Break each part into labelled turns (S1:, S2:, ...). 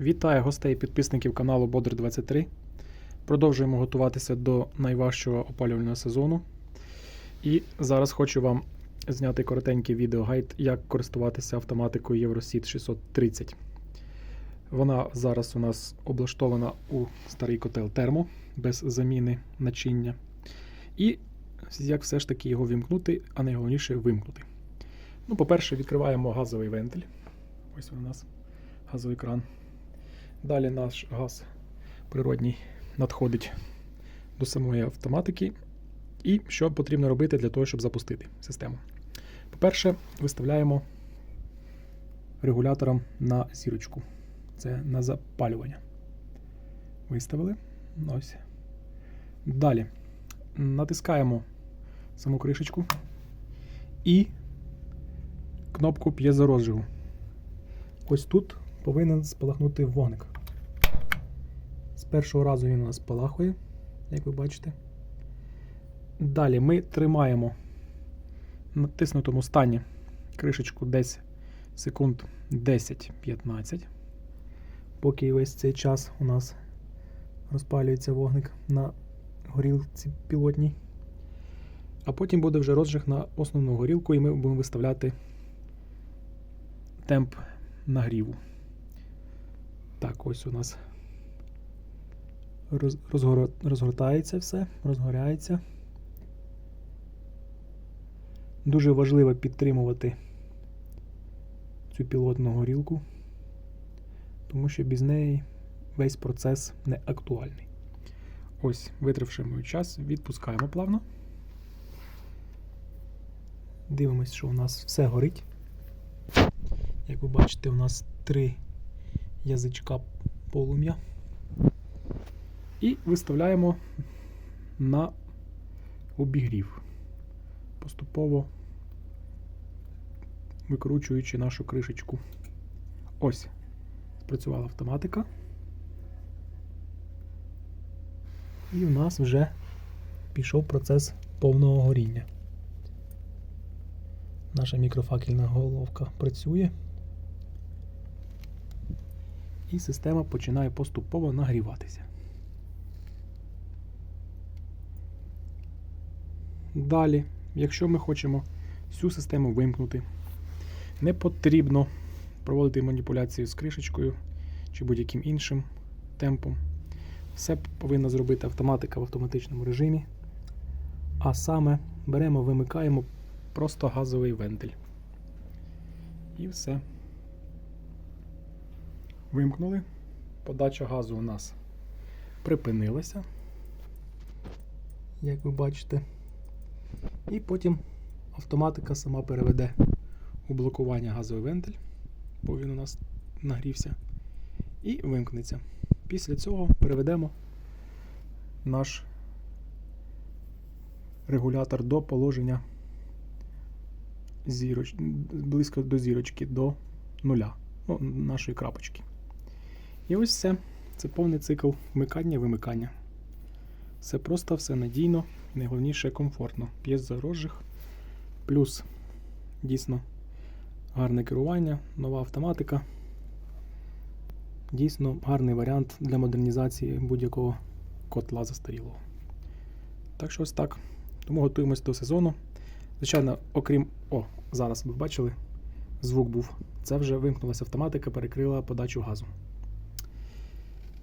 S1: Вітаю гостей і підписників каналу Бодр 23. Продовжуємо готуватися до найважчого опалювального сезону. І зараз хочу вам зняти коротенький відеогайд, як користуватися автоматикою Euroseed 630. Вона зараз у нас облаштована у старий котел термо без заміни начиння. І як все ж таки його вімкнути, а найголовніше вимкнути. Ну, по-перше, відкриваємо газовий вентиль. Ось він у нас газовий кран. Далі наш газ природній надходить до самої автоматики. І що потрібно робити для того, щоб запустити систему? По-перше, виставляємо регулятором на зірочку. Це на запалювання. Виставили. Ось. Далі натискаємо саму кришечку і кнопку п'єзорозжигу. Ось тут повинен спалахнути вогник. З першого разу він у нас спалахує, як ви бачите. Далі ми тримаємо в натиснутому стані кришечку десь секунд 10-15, поки весь цей час у нас розпалюється вогник на горілці пілотній. А потім буде вже розжиг на основну горілку, і ми будемо виставляти темп нагріву. Так, ось у нас роз, розгоро, розгортається все, розгоряється. Дуже важливо підтримувати цю пілотну горілку, тому що без неї весь процес не актуальний. Ось, витривши мій час, відпускаємо плавно. Дивимось, що у нас все горить. Як ви бачите, у нас три язичка полум'я. І виставляємо на обігрів, поступово викручуючи нашу кришечку. Ось, спрацювала автоматика. І у нас вже пішов процес повного горіння. Наша мікрофакельна головка працює. І система починає поступово нагріватися. Далі, якщо ми хочемо всю систему вимкнути, не потрібно проводити маніпуляцію з кришечкою чи будь-яким іншим темпом. Все повинна зробити автоматика в автоматичному режимі. А саме беремо, вимикаємо просто газовий вентиль. І все. Вимкнули. Подача газу у нас припинилася, як ви бачите. І потім автоматика сама переведе у блокування газовий вентиль, бо він у нас нагрівся, і вимкнеться. Після цього переведемо наш регулятор до положення зіроч... близько до зірочки, до нуля, ну, нашої крапочки. І ось все. Це повний цикл вмикання-вимикання. Все просто, все надійно найголовніше комфортно. П'єзорозжиг, плюс дійсно гарне керування, нова автоматика. Дійсно гарний варіант для модернізації будь-якого котла застарілого. Так що ось так. Тому готуємось до сезону. Звичайно, окрім. О, зараз ви бачили, звук був. Це вже вимкнулася автоматика, перекрила подачу газу.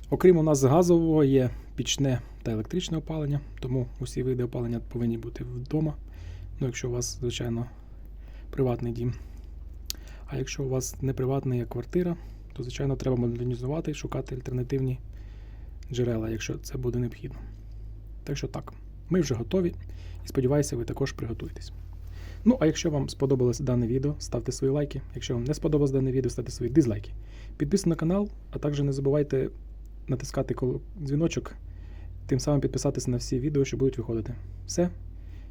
S1: Окрім у нас газового, є пічне та електричне опалення, тому усі види опалення повинні бути вдома. Ну, якщо у вас, звичайно, приватний дім. А якщо у вас не приватна є квартира, то, звичайно, треба модернізувати і шукати альтернативні джерела, якщо це буде необхідно. Так що так, ми вже готові і сподіваюся, ви також приготуєтесь. Ну, а якщо вам сподобалось дане відео, ставте свої лайки. Якщо вам не сподобалось дане відео, ставте свої дизлайки. Підписуйтесь на канал, а також не забувайте натискати дзвіночок, тим самим підписатися на всі відео, що будуть виходити. Все.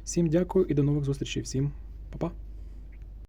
S1: Всім дякую і до нових зустрічей. Всім па-па.